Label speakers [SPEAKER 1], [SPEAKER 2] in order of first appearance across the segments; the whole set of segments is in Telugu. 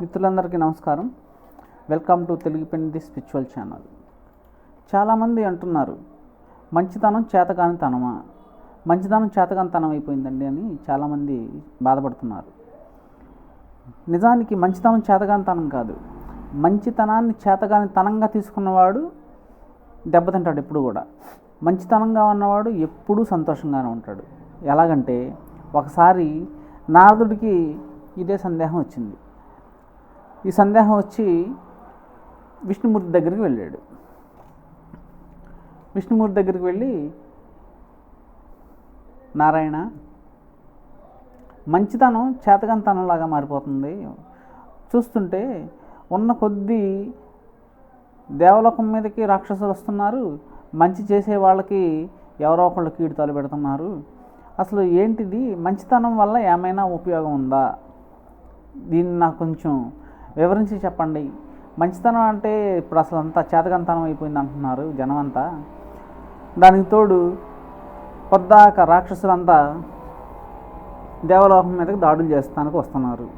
[SPEAKER 1] మిత్రులందరికీ నమస్కారం. వెల్కమ్ టు తెలుగు పెండి స్పిరిచువల్ ఛానల్. చాలామంది అంటున్నారు మంచితనం చేతకాని తనమా మంచితనం చేతకానితనం అయిపోయిందండి అని చాలామంది బాధపడుతున్నారు. నిజానికి మంచితనం చేతకాని తనం కాదు. మంచితనాన్ని చేతగాని తనంగా తీసుకున్నవాడు దెబ్బతింటాడు ఎప్పుడు కూడా. మంచితనంగా ఉన్నవాడు ఎప్పుడూ సంతోషంగానే ఉంటాడు. ఎలాగంటే ఒకసారి నారదుడికి ఇదే సందేహం వచ్చింది. ఈ సందేహం వచ్చి విష్ణుమూర్తి దగ్గరికి వెళ్ళాడు. విష్ణుమూర్తి దగ్గరికి వెళ్ళి నారాయణ మంచితనం చేతకంతనంలాగా మారిపోతుంది. చూస్తుంటే ఉన్న కొద్దీ దేవలోకం మీదకి రాక్షసులు వస్తున్నారు. మంచి చేసే వాళ్ళకి ఎవరో ఒకళ్ళు కీడు పెడుతున్నారు. అసలు ఏంటిది? మంచితనం వల్ల ఏమైనా ఉపయోగం ఉందా? దీన్ని నాకు కొంచెం వివరించి చెప్పండి. మంచితనం అంటే ఇప్పుడు అసలు అంతా చేతకంతనం అయిపోయింది అంటున్నారు జనం అంతా దానికి తోడు పొద్దాక రాక్షసులంతా దేవలోకం మీదకి దాడులు చేస్తానికి వస్తున్నారు.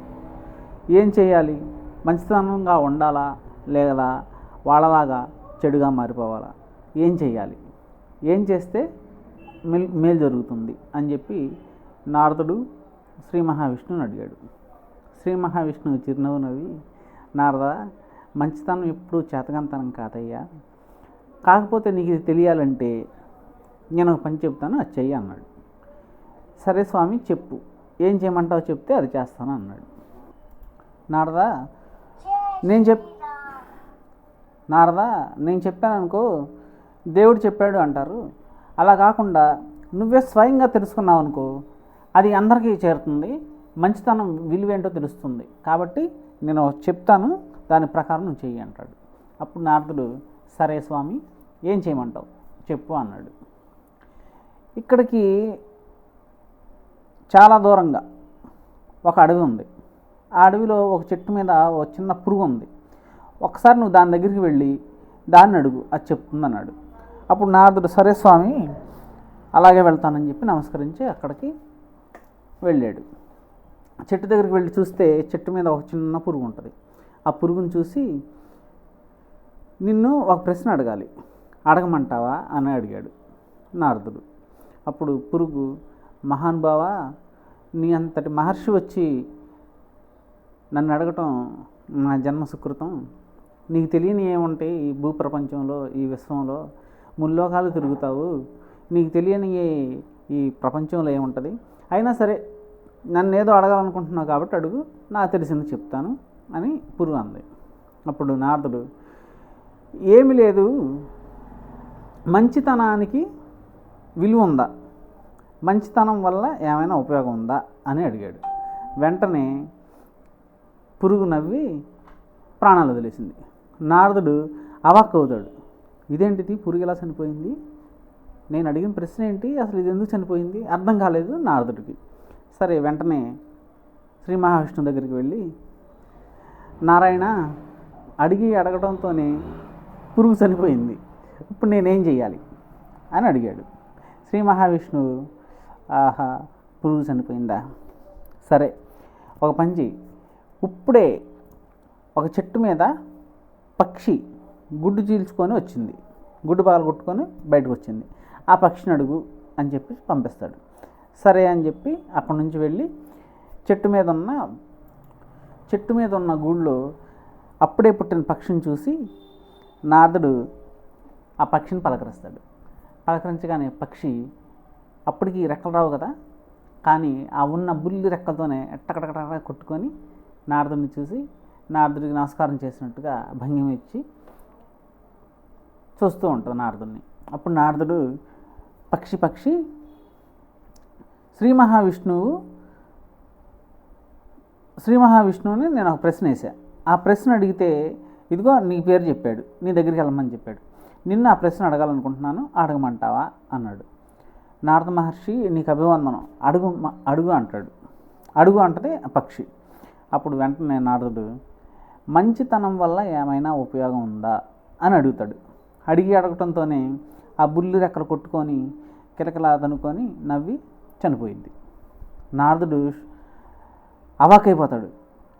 [SPEAKER 1] ఏం చేయాలి? మంచితనంగా ఉండాలా? లేదా వాళ్ళలాగా చెడుగా మారిపోవాలా? ఏం చేయాలి? ఏం చేస్తే మేల్ మేలు జరుగుతుంది అని చెప్పి నారదుడు శ్రీ మహావిష్ణువుని అడిగాడు. శ్రీ మహావిష్ణువు చిరునవ్వు నవ్వి నారద మంచితనం ఎప్పుడు చేతకంతనం కాదయ్యా. కాకపోతే నీకు ఇది తెలియాలంటే నేను ఒక పని చెప్తాను అది చెయ్యి అన్నాడు. సరే స్వామి చెప్పు. ఏం చేయమంటావు చెప్తే అది చేస్తాను అన్నాడు. నారదా నేను చెప్ నారదా నేను చెప్పాను అనుకో దేవుడు చెప్పాడు అంటారు. అలా కాకుండా నువ్వే స్వయంగా తెలుసుకున్నావు అనుకో అది అందరికీ చేరుతుంది. మంచితనం విలువేంటో తెలుస్తుంది. కాబట్టి నేను చెప్తాను దాని ప్రకారం నువ్వు చెయ్యి అంటాడు. అప్పుడు నారదుడు సరే స్వామి ఏం చేయమంటావు? చెప్పు అన్నాడు. ఇక్కడికి చాలా దూరంగా ఒక అడవి ఉంది. ఆ అడవిలో ఒక చెట్టు మీద ఒక చిన్న పురుగు ఉంది. ఒకసారి నువ్వు దాని దగ్గరికి వెళ్ళి దాన్ని అడుగు అది చెప్తుంది అన్నాడు. అప్పుడు నారదుడు సరే స్వామి అలాగే వెళ్తానని చెప్పి నమస్కరించి అక్కడికి వెళ్ళాడు. చెట్టు దగ్గరికి వెళ్ళి చూస్తే చెట్టు మీద ఒక చిన్న పురుగు ఉంటుంది. ఆ పురుగుని చూసి నిన్ను ఒక ప్రశ్న అడగాలి. అడగమంటావా? అని అడిగాడు నారదుడు. అప్పుడు పురుగు మహానుభావ నీ అంతటి మహర్షి వచ్చి నన్ను అడగటం నా జన్మ సుకృతం. నీకు తెలియని ఏముంటాయి ఈ భూప్రపంచంలో ఈ విశ్వంలో ముల్లోకాలు తిరుగుతావు. నీకు తెలియని ఈ ప్రపంచంలో ఏముంటుంది? అయినా సరే నన్ను ఏదో అడగాలనుకుంటున్నావు కాబట్టి అడుగు నా తెలిసింది చెప్తాను అని పురుగు అంది. అప్పుడు నారదుడు ఏమి లేదు మంచితనానికి విలువ ఉందా? మంచితనం వల్ల ఏమైనా ఉపయోగం ఉందా? అని అడిగాడు. వెంటనే పురుగు నవ్వి ప్రాణాలు వదిలేసింది. నారదుడు అవాక్కవుతాడు ఇదేంటిది? పురుగు ఎలా చనిపోయింది? నేను అడిగిన ప్రశ్న ఏంటి? అసలు ఇది ఎందుకు చనిపోయింది? అర్థం కాలేదు నారదుడికి. సరే వెంటనే శ్రీ మహావిష్ణువు దగ్గరికి వెళ్ళి నారాయణ అడిగి అడగడంతోనే పురుగు చనిపోయింది. ఇప్పుడు నేనేం చేయాలి అని అడిగాడు. శ్రీ మహావిష్ణువు ఆహా పురుగు చనిపోయిందా? సరే ఒక పంచి ఇప్పుడే ఒక చెట్టు మీద పక్షి గుడ్డు చీల్చుకొని వచ్చింది. గుడ్డు పగలు కొట్టుకొని బయటకు వచ్చింది. ఆ పక్షిని అడుగు అని చెప్పి పంపిస్తాడు. సరే అని చెప్పి అక్కడి నుంచి వెళ్ళి చెట్టు మీద ఉన్న చెట్టు మీద ఉన్న గూళ్ళో అప్పుడే పుట్టిన పక్షిని చూసి నారదుడు ఆ పక్షిని పలకరిస్తాడు. పలకరించగానే పక్షి అప్పటికి రెక్కలు రావు కదా కానీ ఆ ఉన్న బుల్లి రెక్కలతోనే ఎట్టకటకట కొట్టుకొని నారదుడిని చూసి నారదుడికి నమస్కారం చేసినట్టుగా భంగిమ ఇచ్చి చూస్తూ ఉంటుంది నారదుడిని. అప్పుడు నారదుడు పక్షి పక్షి శ్రీ మహావిష్ణువు శ్రీ మహావిష్ణువుని నేను ఒక ప్రశ్న వేసా ఆ ప్రశ్న అడిగితే ఇదిగో నీ పేరు చెప్పాడు నీ దగ్గరికి వెళ్ళమని చెప్పాడు. నిన్ను ఆ ప్రశ్న అడగాలనుకుంటున్నాను అడగమంటావా? అన్నాడు. నారద మహర్షి నీకు అభివందనం అడుగు మ- అడుగు అంటాడు. అడుగు అంటది ఆ పక్షి. అప్పుడు వెంటనే నారదుడు మంచితనం వల్ల ఏమైనా ఉపయోగం ఉందా? అని అడుగుతాడు. అడిగి అడగటంతోనే ఆ బుల్లి రెక్కలు కొట్టుకొని కిలకలా తనుకొని నవ్వి చనిపోయింది. నారదుడు అవాకైపోతాడు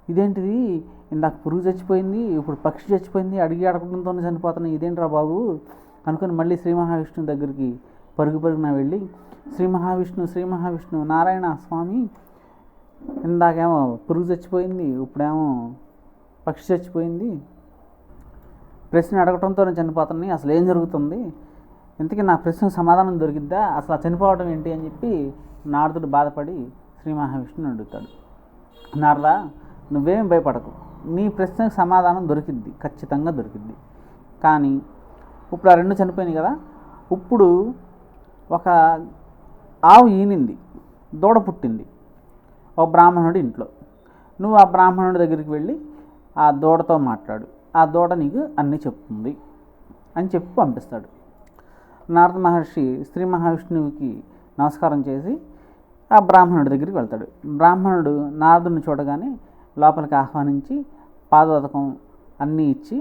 [SPEAKER 1] ఇదేంటిది? ఇందాక పురుగు చచ్చిపోయింది ఇప్పుడు పక్షి చచ్చిపోయింది అడిగి అడగడంతోనే చనిపోతున్నాయి ఇదేంట్రా బాబు? అనుకుని మళ్ళీ శ్రీ మహావిష్ణువు దగ్గరికి పరుగు పరుగున వెళ్ళి శ్రీ మహావిష్ణు శ్రీ మహావిష్ణు నారాయణ స్వామి ఇందాకేమో పురుగు చచ్చిపోయింది ఇప్పుడేమో పక్షి చచ్చిపోయింది ప్రశ్న అడగటంతోనే చనిపోతున్నాయి అసలు ఏం జరుగుతుంది? ఇంతకీ నా ప్రశ్నకు సమాధానం దొరికిద్దా? అసలు చనిపోవడం ఏంటి? అని చెప్పి నారదుడు బాధపడి శ్రీ మహావిష్ణుని అడుగుతాడు. నారదా నువ్వేం భయపడకు. నీ ప్రశ్నకు సమాధానం దొరికిద్ది ఖచ్చితంగా దొరికిద్ది. కానీ ఇప్పుడు ఆ రెండు చనిపోయినాయి కదా ఇప్పుడు ఒక ఆవు ఈనింది దూడ పుట్టింది ఒక బ్రాహ్మణుడి ఇంట్లో. నువ్వు ఆ బ్రాహ్మణుడి దగ్గరికి వెళ్ళి ఆ దూడతో మాట్లాడు. ఆ దూడ నీకు అన్నీ చెప్తుంది అని చెప్పి పంపిస్తాడు. నారద మహర్షి శ్రీ మహావిష్ణువుకి నమస్కారం చేసి ఆ బ్రాహ్మణుడి దగ్గరికి వెళ్తాడు. బ్రాహ్మణుడు నారదుని చూడగానే లోపలికి ఆహ్వానించి పాదోదకం అన్నీ ఇచ్చి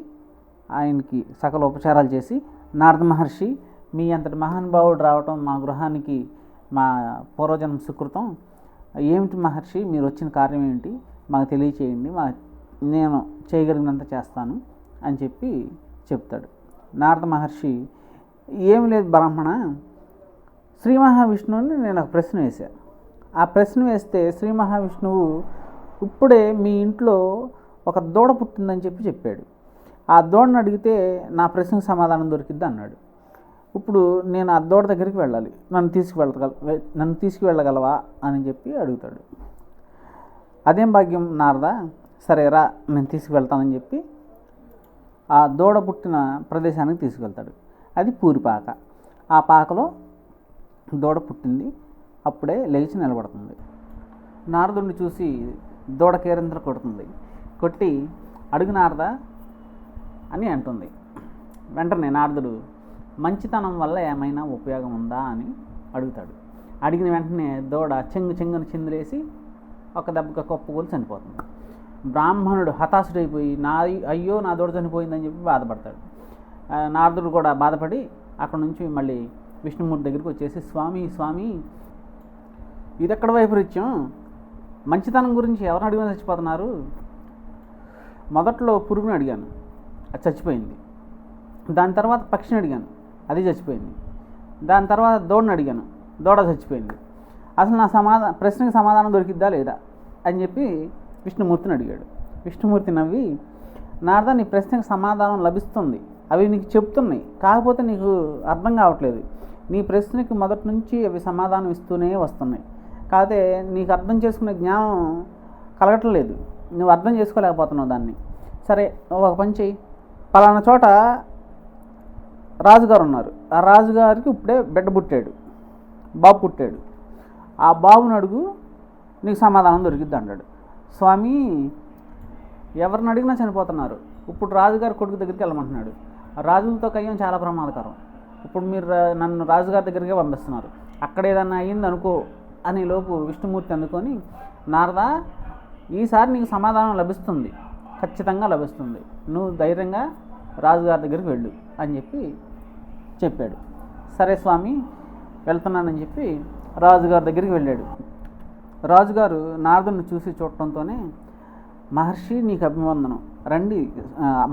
[SPEAKER 1] ఆయనకి సకల ఉపచారాలు చేసి నారద మహర్షి మీ అంతటి మహానుభావుడు రావటం మా గృహానికి మా పూర్వజన్మ సుకృతం. ఏమిటి మహర్షి మీరు వచ్చిన కార్యం ఏంటి మాకు తెలియచేయండి మా నేను చేయగలిగినంత చేస్తాను అని చెప్పి చెప్తాడు. నారద మహర్షి ఏమి లేదు బ్రాహ్మణ శ్రీ మహావిష్ణువుని నేను ఒక ప్రశ్న వేశాను ఆ ప్రశ్న వేస్తే శ్రీ మహావిష్ణువు ఇప్పుడే మీ ఇంట్లో ఒక దూడ పుట్టిందని చెప్పి చెప్పాడు. ఆ దూడను అడిగితే నా ప్రశ్నకు సమాధానం దొరికిద్ది అన్నాడు. ఇప్పుడు నేను ఆ దూడ దగ్గరికి వెళ్ళాలి. నన్ను తీసుకువెళ్ళగల నన్ను తీసుకువెళ్ళగలవా అని చెప్పి అడుగుతాడు. అదేం భాగ్యం నారదా? సరేరా నేను తీసుకువెళ్తానని చెప్పి ఆ దూడ పుట్టిన ప్రదేశానికి తీసుకెళ్తాడు అది పూరిపాక. ఆ పాకలో దూడ పుట్టింది. అప్పుడే లేచి నిలబడుతుంది. నారదుడిని చూసి దూడ కేరింతలు కొడుతుంది. కొట్టి అడుగు నారదా అని అంటుంది. వెంటనే నారదుడు మంచితనం వల్ల ఏమైనా ఉపయోగం ఉందా అని అడుగుతాడు. అడిగిన వెంటనే దూడ చెంగు చెంగును చిందులేసి ఒక దెబ్బగా కొప్పకూలు చనిపోతుంది. బ్రాహ్మణుడు హతాశుడైపోయి నా అయ్యో నా దూడ చనిపోయిందని చెప్పి బాధపడతాడు. నారదుడు కూడా బాధపడి అక్కడ నుంచి మళ్ళీ విష్ణుమూర్తి దగ్గరికి వచ్చేసి స్వామి స్వామి ఇది ఎక్కడ వైపరీత్యం మంచితనం గురించి ఎవరిని అడిగినా చచ్చిపోతున్నారు? మొదట్లో పురుగుని అడిగాను. అది చచ్చిపోయింది. దాని తర్వాత పక్షిని అడిగాను. అది చచ్చిపోయింది. దాని తర్వాత దూడని అడిగాను. దూడ చచ్చిపోయింది. అసలు నా సమాధానం ప్రశ్నకి సమాధానం దొరికిద్దా లేదా? అని చెప్పి విష్ణుమూర్తిని అడిగాడు. విష్ణుమూర్తి నవ్వి నారద నీ ప్రశ్నకి సమాధానం లభిస్తుంది. అవి నీకు చెప్తున్నాయి. కాకపోతే నీకు అర్థం కావట్లేదు. నీ ప్రశ్నకి మొదటి నుంచి అవి సమాధానం ఇస్తూనే వస్తున్నాయి. కాకపోతే నీకు అర్థం చేసుకునే జ్ఞానం కలగట్లేదు. నువ్వు అర్థం చేసుకోలేకపోతున్నావు దాన్ని. సరే ఒక పని చెయ్యి. పలానా చోట రాజుగారు ఉన్నారు. ఆ రాజుగారికి ఇప్పుడే బిడ్డ పుట్టాడు. బాబు పుట్టాడు. ఆ బాబుని అడుగు నీకు సమాధానం దొరికిద్ది అన్నాడు స్వామి ఎవరిని అడిగినా చనిపోతున్నారు. ఇప్పుడు రాజుగారి కొడుకు దగ్గరికి వెళ్ళమంటున్నాడు. ఆ రాజులతో కయ్యం చాలా ప్రమాదకరం. ఇప్పుడు మీరు రా- నన్ను రాజుగారి దగ్గరికే పంపిస్తున్నారు. అక్కడ ఏదన్నా అయ్యింది అనుకో అనేలోపు విష్ణుమూర్తి అందుకొని నారదా ఈసారి నీకు సమాధానం లభిస్తుంది. ఖచ్చితంగా లభిస్తుంది. నువ్వు ధైర్యంగా రాజుగారి దగ్గరికి వెళ్ళు అని చెప్పి చెప్పాడు. సరే స్వామి వెళ్తున్నానని చెప్పి రాజుగారి దగ్గరికి వెళ్ళాడు. రాజుగారు నారదుని చూసి చూడటంతోనే మహర్షి నీకు అభివందనం. రండి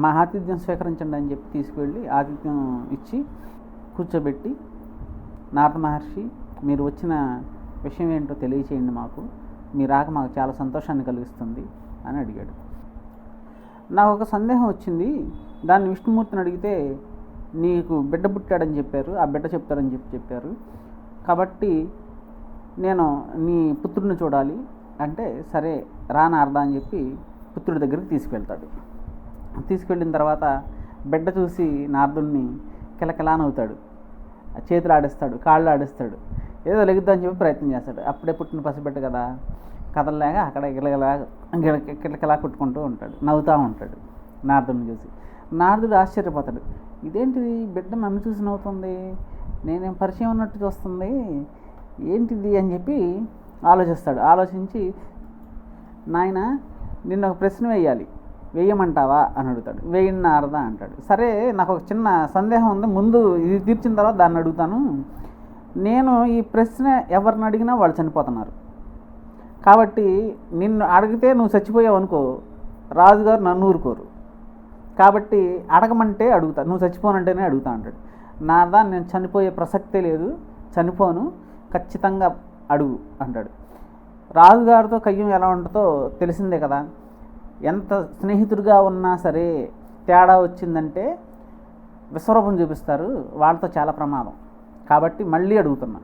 [SPEAKER 1] మా ఆతిథ్యం స్వీకరించండి అని చెప్పి తీసుకువెళ్ళి ఆతిథ్యం ఇచ్చి కూర్చోబెట్టి నారద మహర్షి మీరు వచ్చిన విషయం ఏంటో తెలియచేయండి మాకు. మీ రాక మాకు చాలా సంతోషాన్ని కలిగిస్తుంది అని అడిగాడు. నాకు ఒక సందేహం వచ్చింది. దాన్ని విష్ణుమూర్తిని అడిగితే నీకు బిడ్డ పుట్టాడని చెప్పారు ఆ బిడ్డ చెప్తాడని చెప్పి చెప్పారు. కాబట్టి నేను నీ పుత్రుడిని చూడాలి అంటే సరే రా నారదా అని చెప్పి పుత్రుడి దగ్గరికి తీసుకెళ్తాడు. తీసుకెళ్ళిన తర్వాత బిడ్డ చూసి నారదుడిని కిలకిలా నవ్వుతాడు చేతులు ఆడిస్తాడు కాళ్ళు ఆడిస్తాడు ఏదో లెగుద్దని చెప్పి ప్రయత్నం చేస్తాడు. అప్పుడే పుట్టిన పసిబిడ్డ కదా. కదలలేక అక్కడ గిలగలా గిల కిలకిలా కొట్టుకుంటూ ఉంటాడు. నవ్వుతూ ఉంటాడు నారదుడిని చూసి. నారదుడు ఆశ్చర్యపోతాడు. ఇదేంటిది? బిడ్డ నన్ను చూసి నవ్వుతుంది. నేనేం పరిచయం ఉన్నట్టు చూస్తుంది. ఏంటిది? అని చెప్పి ఆలోచిస్తాడు. ఆలోచించి నాయన నిన్న ఒక ప్రశ్న వేయాలి. వేయమంటావా? అని అడుగుతాడు. వేయండి నారదా అంటాడు. సరే నాకు ఒక చిన్న సందేహం ఉంది. ముందు ఇది తీర్చిన తర్వాత దాన్ని అడుగుతాను. నేను ఈ ప్రశ్న ఎవరిని అడిగినా వాళ్ళు చనిపోతున్నారు. కాబట్టి నిన్ను అడిగితే నువ్వు చచ్చిపోయావు అనుకో రాజుగారు నన్ను ఊరుకోరు. కాబట్టి అడగమంటే అడుగుతా నువ్వు చచ్చిపోనంటేనే అడుగుతా అంటాడు. నాదా నేను చనిపోయే ప్రసక్తే లేదు చనిపోను ఖచ్చితంగా అడుగు అంటాడు. రాజుగారితో కయ్యం ఎలా ఉంటుందో తెలిసిందే కదా. ఎంత స్నేహితుడిగా ఉన్నా సరే తేడా వచ్చిందంటే విశ్వరూపం చూపిస్తారు వాళ్ళతో చాలా ప్రమాదం. కాబట్టి మళ్ళీ అడుగుతున్నా.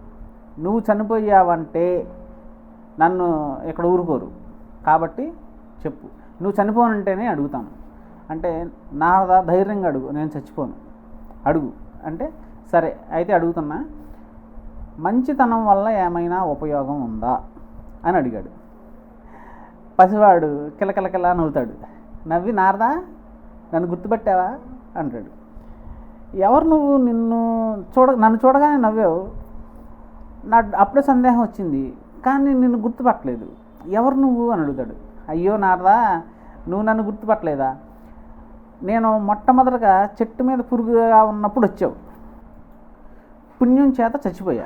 [SPEAKER 1] నువ్వు చనిపోయావంటే నన్ను ఇక్కడ ఊరుకోరు. కాబట్టి చెప్పు. నువ్వు చనిపోనంటేనే అడుగుతాను. అంటే నా ధైర్యంగా అడుగు. నేను చచ్చిపోను. అడుగు. అంటే సరే అయితే అడుగుతున్నా. మంచితనం వల్ల ఏమైనా ఉపయోగం ఉందా? అని అడిగాడు. పసివాడు కిలకిలకిలా నవ్వుతాడు. నవ్వి నారదా నన్ను గుర్తుపట్టావా? అంటాడు. ఎవరు నువ్వు నిన్ను చూడ నన్ను చూడగానే నవ్వావు? నా అప్పుడే సందేహం వచ్చింది. కానీ నిన్ను గుర్తుపట్టలేదు. ఎవరు నువ్వు అని అడుగుతాడు. అయ్యో నారదా నువ్వు నన్ను గుర్తుపట్టలేదా? నేను మొట్టమొదటగా చెట్టు మీద పురుగుగా ఉన్నప్పుడు వచ్చావు. పుణ్యం చేత చచ్చిపోయా.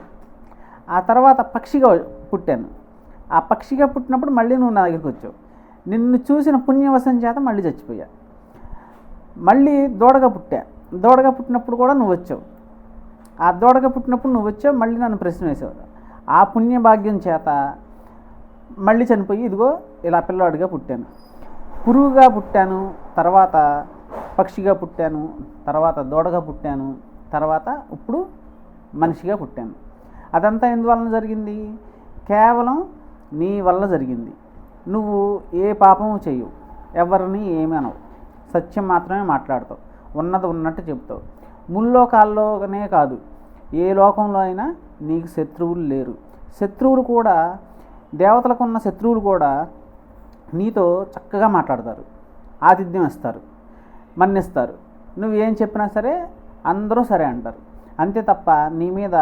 [SPEAKER 1] ఆ తర్వాత పక్షిగా పుట్టాను. ఆ పక్షిగా పుట్టినప్పుడు మళ్ళీ నువ్వు నా దగ్గరికి వచ్చావు. నిన్ను చూసిన పుణ్యవశం చేత మళ్ళీ చచ్చిపోయా. మళ్ళీ దూడగా పుట్టా. దూడగా పుట్టినప్పుడు కూడా నువ్వు వచ్చావు. ఆ దూడగా పుట్టినప్పుడు నువ్వు వచ్చావు మళ్ళీ నన్ను ప్రశ్న వేసావు ఆ పుణ్యభాగ్యం చేత మళ్ళీ చనిపోయి ఇదిగో ఇలా పిల్లాడిగా పుట్టాను. పురుగుగా పుట్టాను తర్వాత పక్షిగా పుట్టాను తర్వాత దూడగా పుట్టాను తర్వాత ఇప్పుడు మనిషిగా పుట్టాను. అదంతా ఎందువలన జరిగింది? కేవలం నీ వల్ల జరిగింది. నువ్వు ఏ పాపము చేయవు. ఎవరిని ఏమీ అనవు. సత్యం మాత్రమే మాట్లాడతావు. ఉన్నది ఉన్నట్టు చెప్తావు. ముల్లోకాల్లోనే కాదు ఏ లోకంలో అయినా నీకు శత్రువులు లేరు. శత్రువులు కూడా దేవతలకు ఉన్న శత్రువులు కూడా నీతో చక్కగా మాట్లాడతారు ఆతిథ్యం ఇస్తారు మన్నిస్తారు. నువ్వు ఏం చెప్పినా సరే అందరూ సరే అంటారు. అంతే తప్ప నీ మీద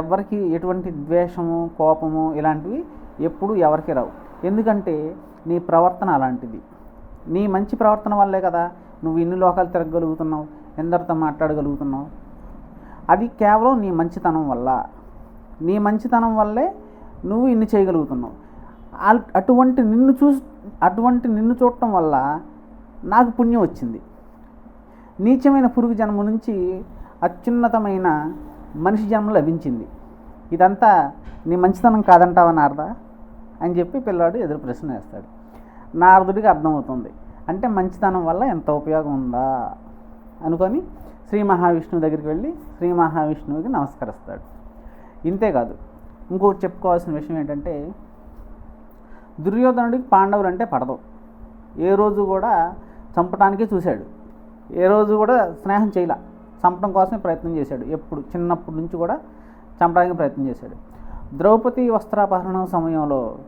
[SPEAKER 1] ఎవరికి ఎటువంటి ద్వేషము కోపము ఇలాంటివి ఎప్పుడు ఎవరికి రావు. ఎందుకంటే నీ ప్రవర్తన అలాంటిది. నీ మంచి ప్రవర్తన వల్లే కదా నువ్వు ఇన్ని లోకాలు తిరగగలుగుతున్నావు? ఎందరితో మాట్లాడగలుగుతున్నావు? అది కేవలం నీ మంచితనం వల్ల. నీ మంచితనం వల్లే నువ్వు ఇన్ని చేయగలుగుతున్నావు. అటువంటి నిన్ను చూ అటువంటి నిన్ను చూడటం వల్ల నాకు పుణ్యం వచ్చింది. నీచమైన పురుగు జన్మ నుంచి అత్యున్నతమైన మనిషి జన్మ లభించింది. ఇదంతా నీ మంచితనం కాదంటావా నారదా? అని చెప్పి పిల్లాడు ఎదురు ప్రశ్న వేస్తాడు. నారదుడికి అర్థమవుతుంది. అంటే మంచితనం వల్ల ఎంత ఉపయోగం ఉందా? అనుకొని శ్రీ మహావిష్ణువు దగ్గరికి వెళ్ళి శ్రీ మహావిష్ణువుకి నమస్కరిస్తాడు. ఇంతేకాదు ఇంకొకటి చెప్పుకోవాల్సిన విషయం ఏంటంటే దుర్యోధనుడికి పాండవులు అంటే పడదు. ఏ రోజు కూడా చంపటానికే చూశాడు. ఏ రోజు కూడా స్నేహం చేయలే. చంపడం కోసమే ప్రయత్నం చేశాడు. ఎప్పుడు? చిన్నప్పటి నుంచి కూడా చంపడానికి ప్రయత్నం చేశాడు. ద్రౌపది వస్త్రాపహరణం సమయంలో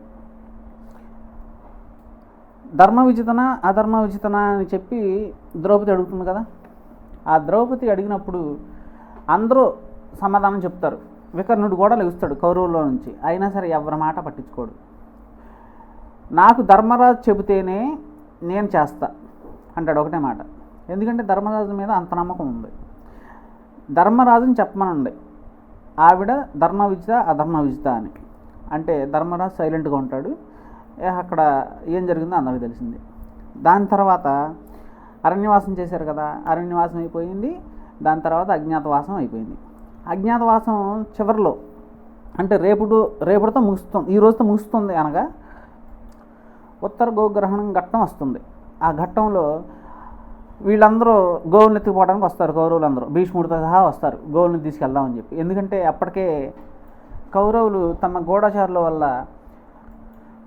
[SPEAKER 1] ధర్మ విజితన అధర్మ విజితన అని చెప్పి ద్రౌపది అడుగుతుంది కదా. ఆ ద్రౌపది అడిగినప్పుడు అందరూ సమాధానం చెప్తారు. వికర్ణుడు కూడా లెగుస్తాడు కౌరవుల్లో నుంచి. అయినా సరే ఎవరి మాట పట్టించుకోడు. నాకు ధర్మరాజు చెబితేనే నేను చేస్తా అంటాడు ఒకటే మాట. ఎందుకంటే ధర్మరాజు మీద అంత నమ్మకం ఉంది. ధర్మరాజుని చెప్పమనండి. ఆవిడ ధర్మ విజిత అధర్మ విజిత అని. అంటే ధర్మరాజు సైలెంట్గా ఉంటాడు. అక్కడ ఏం జరిగిందో అందరికీ తెలిసింది. దాని తర్వాత అరణ్యవాసం చేశారు కదా అరణ్యవాసం అయిపోయింది. దాని తర్వాత అజ్ఞాతవాసం అయిపోయింది. అజ్ఞాతవాసం చివరిలో అంటే రేపుడు రేపటితో ముగుస్తుంది ఈ రోజుతో ముగుస్తుంది అనగా ఉత్తర గోగ్రహణం ఘట్టం వస్తుంది. ఆ ఘట్టంలో వీళ్ళందరూ గోవుల్ని ఎత్తుకుపోవడానికి వస్తారు కౌరవులందరూ. భీష్ముడితో సహా వస్తారు గోవుల్ని తీసుకెళ్దామని చెప్పి. ఎందుకంటే అప్పటికే కౌరవులు తమ గూఢచారుల వల్ల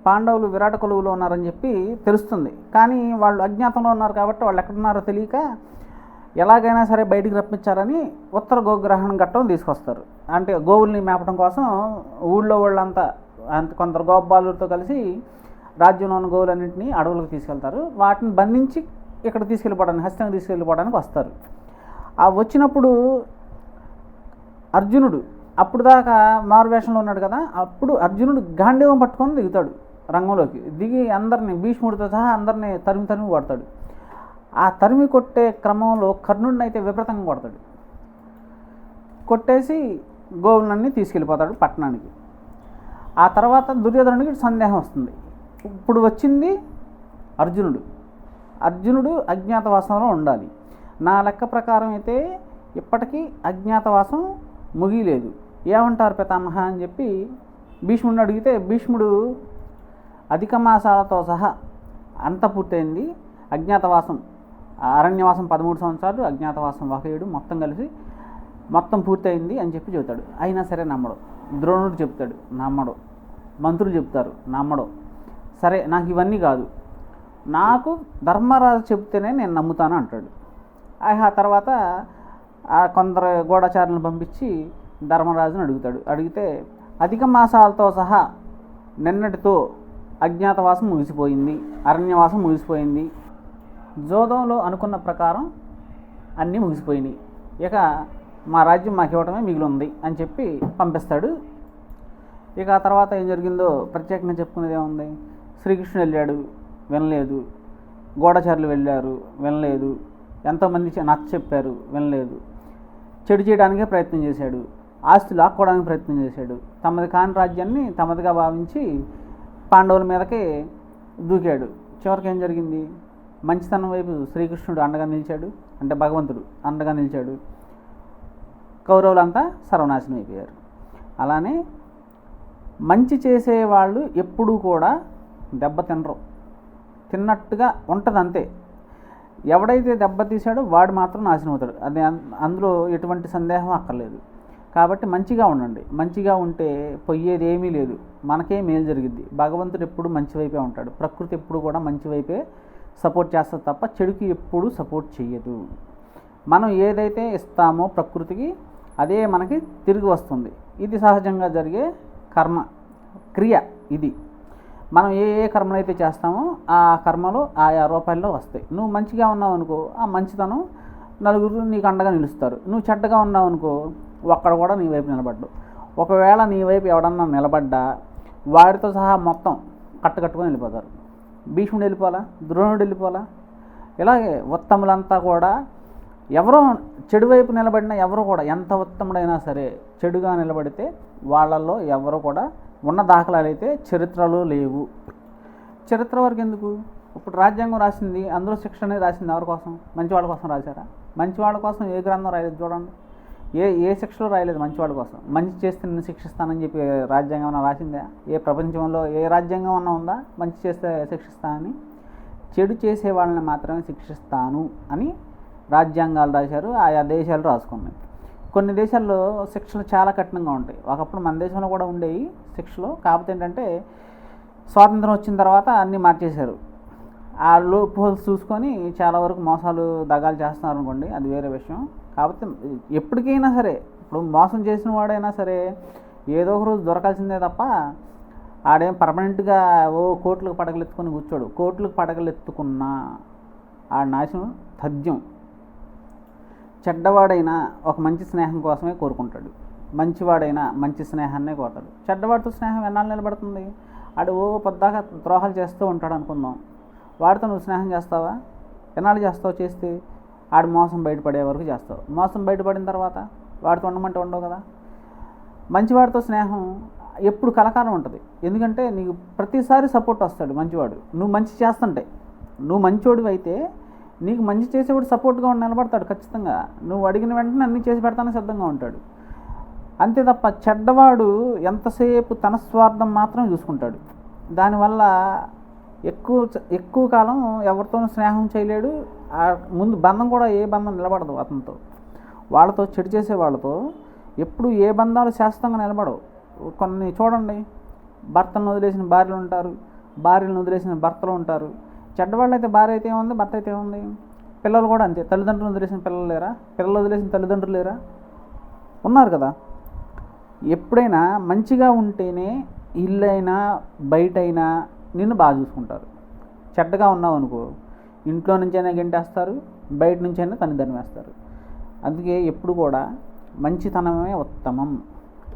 [SPEAKER 1] పాండవులు విరాట కొలువులో ఉన్నారని చెప్పి తెలుస్తుంది. కానీ వాళ్ళు అజ్ఞాతంలో ఉన్నారు కాబట్టి వాళ్ళు ఎక్కడున్నారో తెలియక ఎలాగైనా సరే బయటికి రప్పించారని ఉత్తర గోగ్రహణం ఘట్టం తీసుకొస్తారు. అంటే గోవుల్ని మేపడం కోసం ఊళ్ళో వాళ్ళంతా అంత కొందరు గోపాలతో కలిసి రాజ్యంలో ఉన్న గోవులన్నింటినీ అడవులకు తీసుకెళ్తారు. వాటిని బంధించి ఇక్కడ తీసుకెళ్ళిపోవడానికి హస్తంగా తీసుకెళ్ళిపోవడానికి వస్తారు. ఆ వచ్చినప్పుడు అర్జునుడు అప్పుడు దాకా మారువేషంలో ఉన్నాడు కదా అప్పుడు అర్జునుడు గాంధీవం పట్టుకొని దిగుతాడు. రంగంలోకి దిగి అందరిని భీష్ముడితో సహా అందరిని తరిమి తరిమి కొడతాడు. ఆ తరిమి కొట్టే క్రమంలో కర్ణుడిని అయితే విపరీతంగా కొడతాడు. కొట్టేసి గోవులన్నీ తీసుకెళ్ళిపోతాడు పట్టణానికి. ఆ తర్వాత దుర్యోధనుడికి సందేహం వస్తుంది. ఇప్పుడు వచ్చింది అర్జునుడు. అర్జునుడు అజ్ఞాతవాసంలో ఉండాలి. నా లెక్క ప్రకారం అయితే ఇప్పటికీ అజ్ఞాతవాసం ముగియలేదు. ఏమంటారు పితామహ అని చెప్పి భీష్ముడిని అడిగితే భీష్ముడు అధిక మాసాలతో సహా అంత పూర్తయింది. అజ్ఞాతవాసం అరణ్యవాసం పదమూడు సంవత్సరాలు అజ్ఞాతవాసం ఒక ఏడు మొత్తం కలిసి మొత్తం పూర్తయింది అని చెప్పి చెబుతాడు. అయినా సరే నమ్మడు. ద్రోణుడు చెప్తాడు నమ్మడు. మంత్రులు చెప్తారు నమ్మడు. సరే నాకు ఇవన్నీ కాదు. నాకు ధర్మరాజు చెప్తేనే నేను నమ్ముతాను అంటాడు. ఆ తర్వాత కొందరు గూఢచారులను పంపించి ధర్మరాజుని అడుగుతాడు. అడిగితే అధిక మాసాలతో సహా నిన్నటితో అజ్ఞాతవాసం ముగిసిపోయింది అరణ్యవాసం ముగిసిపోయింది. జోదంలో అనుకున్న ప్రకారం అన్నీ ముగిసిపోయినాయి. ఇక మా రాజ్యం మాకు ఇవ్వడమే మిగిలి ఉంది అని చెప్పి పంపిస్తాడు. ఇక ఆ తర్వాత ఏం జరిగిందో ప్రత్యేకంగా చెప్పుకునేది ఏముంది? శ్రీకృష్ణుడు వెళ్ళాడు వినలేదు. గోడచారులు వెళ్ళారు వినలేదు. ఎంతోమంది నచ్చ చెప్పారు వినలేదు. చెడు చేయడానికే ప్రయత్నం చేశాడు. ఆస్తులు లాక్కోవడానికి ప్రయత్నం చేశాడు. తమది కాని రాజ్యాన్ని తమదిగా భావించి పాండవుల మీదకి దూకాడు. చివరికి ఏం జరిగింది? మంచితనం వైపు శ్రీకృష్ణుడు అండగా నిలిచాడు. అంటే భగవంతుడు అండగా నిలిచాడు. కౌరవులంతా సర్వనాశనం అయిపోయారు. అలానే మంచి చేసేవాళ్ళు ఎప్పుడూ కూడా దెబ్బ తినరు. తిన్నట్టుగా ఉంటుంది అంతే. ఎవడైతే దెబ్బ తీశాడో వాడు మాత్రం నాశనం అవుతాడు. అది అందులో ఎటువంటి సందేహం అక్కర్లేదు. కాబట్టి మంచిగా ఉండండి. మంచిగా ఉంటే పొయ్యేది ఏమీ లేదు. మనకే మేలు జరిగిద్ది. భగవంతుడు ఎప్పుడు మంచి వైపే ఉంటాడు. ప్రకృతి ఎప్పుడు కూడా మంచి వైపే సపోర్ట్ చేస్తుంది తప్ప చెడుకి ఎప్పుడు సపోర్ట్ చేయదు మనం ఏదైతే ఇస్తామో ప్రకృతికి అదే మనకి తిరిగి వస్తుంది. ఇది సహజంగా జరిగే కర్మ క్రియ ఇది. మనం ఏ ఏ కర్మలు అయితే చేస్తామో ఆ కర్మలు ఆయా రూపాయల్లో వస్తాయి. నువ్వు మంచిగా ఉన్నావు అనుకో ఆ మంచితనం నలుగురు నీకు అండగా నిలుస్తారు. నువ్వు చెడ్డగా ఉన్నావు అనుకో ఒక్కడ కూడా నీ వైపు నిలబడ్డు. ఒకవేళ నీ వైపు ఎవడన్నా నిలబడ్డా వాడితో సహా మొత్తం కట్టకట్టుకొని వెళ్ళిపోతారు. భీష్ముడు వెళ్ళిపోవాలా? ద్రోణుడు వెళ్ళిపోవాలా? ఇలాగే ఉత్తములంతా కూడా ఎవరో చెడు వైపు నిలబడిన ఎవరు కూడా ఎంత ఉత్తముడైనా సరే చెడుగా నిలబడితే వాళ్ళల్లో ఎవరు కూడా ఉన్న దాఖలాలు అయితే చరిత్రలో లేవు. చరిత్ర వరకు ఎందుకు? ఇప్పుడు రాజ్యాంగం రాసింది అందులో శిక్షణ అనేది రాసింది ఎవరి కోసం? మంచి వాళ్ళ కోసం రాశారా? మంచి వాళ్ళ కోసం ఏ గ్రంథం రాయలేదు చూడండి. ఏ ఏ శిక్షలో రాయలేదు మంచివాడి కోసం. మంచి చేస్తే నిన్ను శిక్షిస్తానని చెప్పి రాజ్యాంగం ఏమైనా రాసిందా? ఏ ప్రపంచంలో ఏ రాజ్యాంగం అన్నా ఉందా? మంచి చేస్తే శిక్షిస్తానని చెడు చేసే వాళ్ళని మాత్రమే శిక్షిస్తాను అని రాజ్యాంగాలు రాశారు ఆయా దేశాలు రాసుకున్నాయి. కొన్ని దేశాల్లో శిక్షలు చాలా కఠినంగా ఉంటాయి. ఒకప్పుడు మన దేశంలో కూడా ఉండేవి శిక్షలు. కాకపోతే ఏంటంటే స్వాతంత్రం వచ్చిన తర్వాత అన్నీ మార్చేశారు. ఆ లోప్ హోల్స్ చూసుకొని చాలా వరకు మోసాలు దగాలు చేస్తున్నారు అనుకోండి అది వేరే విషయం. కాకపోతే ఎప్పటికైనా సరే ఇప్పుడు మోసం చేసిన వాడైనా సరే ఏదో ఒక రోజు దొరకాల్సిందే తప్ప ఆడేం పర్మనెంట్గా ఓ కోట్లకు పడగలెత్తుకొని కూర్చోడు. కోట్లకు పడగలెత్తుకున్నా ఆ నాశనం తథ్యం. చెడ్డవాడైనా ఒక మంచి స్నేహం కోసమే కోరుకుంటాడు. మంచివాడైనా మంచి స్నేహాన్నే కోరతాడు. చెడ్డవాడితో స్నేహం ఎన్నాళ్ళు నిలబడుతుంది? ఆడు ఓ పొద్దాక ద్రోహాలు చేస్తూ ఉంటాడు అనుకుందాం. వాడితో నువ్వు స్నేహం చేస్తావా? ఎన్నాళ్ళు చేస్తావు చేస్తే? ఆడు మోసం బయటపడే వరకు చేస్తావు. మోసం బయటపడిన తర్వాత వాడితో ఉండమంటే ఉండవు కదా. మంచివాడితో స్నేహం ఎప్పుడు కలకాలం ఉంటుంది. ఎందుకంటే నీకు ప్రతిసారి సపోర్ట్ వస్తాడు మంచివాడు. నువ్వు మంచి చేస్తుంటే. నువ్వు మంచివాడివి అయితే నీకు మంచి చేసేవాడు సపోర్ట్గా ఉండి నిలబడతాడు ఖచ్చితంగా. నువ్వు అడిగిన వెంటనే అన్నీ చేసి పెడతానికి సిద్ధంగా ఉంటాడు. అంతే తప్ప చెడ్డవాడు ఎంతసేపు తన స్వార్థం మాత్రం చూసుకుంటాడు. దానివల్ల ఎక్కువ ఎక్కువ కాలం ఎవరితోనూ స్నేహం చేయలేడు. ముందు బంధం కూడా ఏ బంధం నిలబడదు అతనితో. వాళ్ళతో చెడు చేసే వాళ్ళతో ఎప్పుడు ఏ బంధాలు శాశ్వతంగా నిలబడవు. కొన్ని చూడండి భర్తను వదిలేసిన భార్యలు ఉంటారు భార్యలను వదిలేసిన భర్తలు ఉంటారు. చెడ్డవాళ్ళు అయితే భార్య అయితే ఏముంది భర్త అయితే ఏముంది? పిల్లలు కూడా అంతే. తల్లిదండ్రులు వదిలేసిన పిల్లలు లేరా? పిల్లలు వదిలేసిన తల్లిదండ్రులు లేరా? ఉన్నారు కదా. ఎప్పుడైనా మంచిగా ఉంటేనే ఇల్లైనా బయటైనా నిన్ను బాగా చూసుకుంటారు. చెడ్డగా ఉన్నావు అనుకో. ఇంట్లో నుంచైనా గెంటేస్తారు బయట నుంచైనా తనిదని వేస్తారు అందుకే ఎప్పుడు కూడా మంచితనమే ఉత్తమం.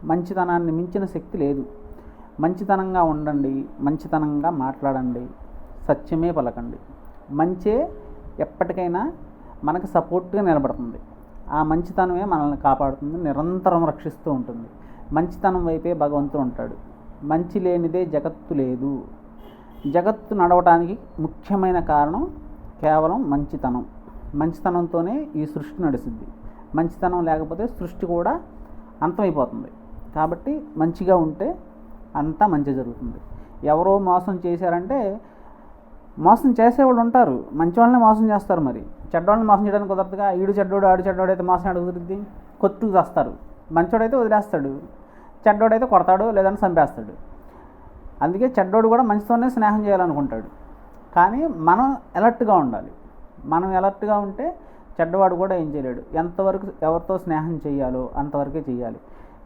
[SPEAKER 1] మంచితనాన్ని మించిన శక్తి లేదు. మంచితనంగా ఉండండి మంచితనంగా మాట్లాడండి సత్యమే పలకండి. మంచే ఎప్పటికైనా మనకు సపోర్ట్గా నిలబడుతుంది. ఆ మంచితనమే మనల్ని కాపాడుతుంది నిరంతరం రక్షిస్తూ ఉంటుంది. మంచితనం వైపే భగవంతుడు ఉంటాడు. మంచి లేనిదే జగత్తు లేదు. జగత్తు నడవటానికి ముఖ్యమైన కారణం కేవలం మంచితనం. మంచితనంతోనే ఈ సృష్టి నడుస్తుంది. మంచితనం లేకపోతే సృష్టి కూడా అంతమైపోతుంది. కాబట్టి మంచిగా ఉంటే అంతా మంచి జరుగుతుంది. ఎవరో మోసం చేశారంటే మోసం చేసేవాళ్ళు ఉంటారు. మంచి వాళ్ళని మోసం చేస్తారు మరి. చెడ్డవాళ్ళని మోసం చేయడానికి కుదరదుగా. ఈడు చెడ్డోడు ఆడు చెడ్డోడు అయితే మోసం ఆడు కుదురుద్ది? కొట్టుకు చేస్తారు. మంచోడైతే వదిలేస్తాడు. చెడ్డోడైతే కొడతాడు లేదంటే చంపేస్తాడు. అందుకే చెడ్డోడు కూడా మంచితోనే స్నేహం చేయాలనుకుంటాడు. కానీ మనం అలర్ట్గా ఉండాలి. మనం అలర్ట్గా ఉంటే చెడ్డవాడు కూడా ఏం చేయలేడు. ఎంతవరకు ఎవరితో స్నేహం చేయాలో అంతవరకే చేయాలి.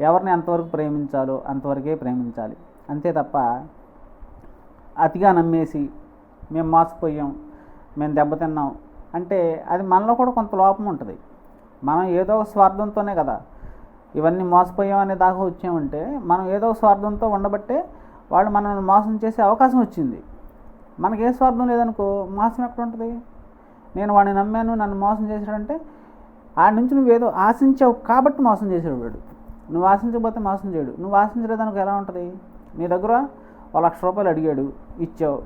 [SPEAKER 1] ఎవరిని ఎంతవరకు ప్రేమించాలో అంతవరకే ప్రేమించాలి. అంతే తప్ప అతిగా నమ్మేసి మేము మోసపోయాం మేము దెబ్బతిన్నాం అంటే అది మనలో కూడా కొంత లోపం ఉంటుంది. మనం ఏదో ఒక స్వార్థంతోనే కదా ఇవన్నీ మోసపోయాం అనే దాకా వచ్చామంటే మనం ఏదో ఒక స్వార్థంతో ఉండబట్టే వాళ్ళు మనల్ని మోసం చేసే అవకాశం వచ్చింది. మనకి ఏ స్వార్థం లేదనుకో మోసం ఎక్కడ ఉంటుంది నేను వాడిని నమ్మాను నన్ను మోసం చేశాడంటే ఆ నుంచి నువ్వు ఏదో ఆశించావు కాబట్టి మోసం చేశాడు వాడు. నువ్వు ఆశించకపోతే మోసం చేయడు. నువ్వు ఆశించలేదనుకో ఎలా ఉంటుంది? నీ దగ్గర ఒక లక్ష రూపాయలు అడిగాడు ఇచ్చావు.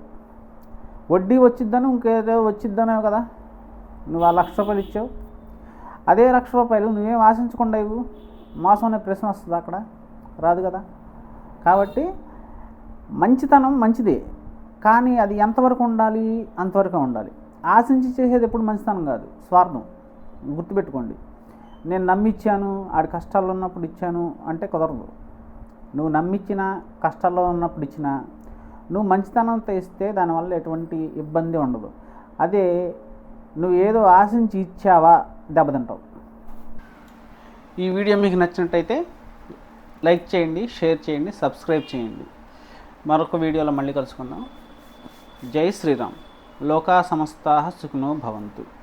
[SPEAKER 1] వడ్డీ వచ్చిద్దని ఇంకేదో వచ్చిద్దానే కదా? నువ్వు ఆ లక్ష రూపాయలు ఇచ్చావు. అదే లక్ష రూపాయలు నువ్వేం ఆశించకుండా ఇవ్వు. మోసం అనే ప్రశ్న వస్తుంది అక్కడ. రాదు కదా? కాబట్టి మంచితనం మంచిదే. కానీ అది ఎంతవరకు ఉండాలి? అంతవరకు ఉండాలి. ఆశించి చేసేది ఎప్పుడు మంచితనం కాదు. స్వార్థం. గుర్తుపెట్టుకోండి. నేను నమ్మిచ్చాను ఆడి కష్టాల్లో ఉన్నప్పుడు ఇచ్చాను అంటే కుదరదు. నువ్వు నమ్మిచ్చిన కష్టాల్లో ఉన్నప్పుడు ఇచ్చినా నువ్వు మంచితనంతో ఇస్తే దానివల్ల ఎటువంటి ఇబ్బంది ఉండదు. అదే నువ్వు ఏదో ఆశించి ఇచ్చావా దెబ్బతింటావు ఈ వీడియో మీకు నచ్చినట్టయితే లైక్ చేయండి షేర్ చేయండి సబ్స్క్రైబ్ చేయండి. మరొక వీడియోలో మళ్ళీ కలుసుకుందాం. జై శ్రీరామ్. లోకా సమస్తా సుఖినో భవంతు.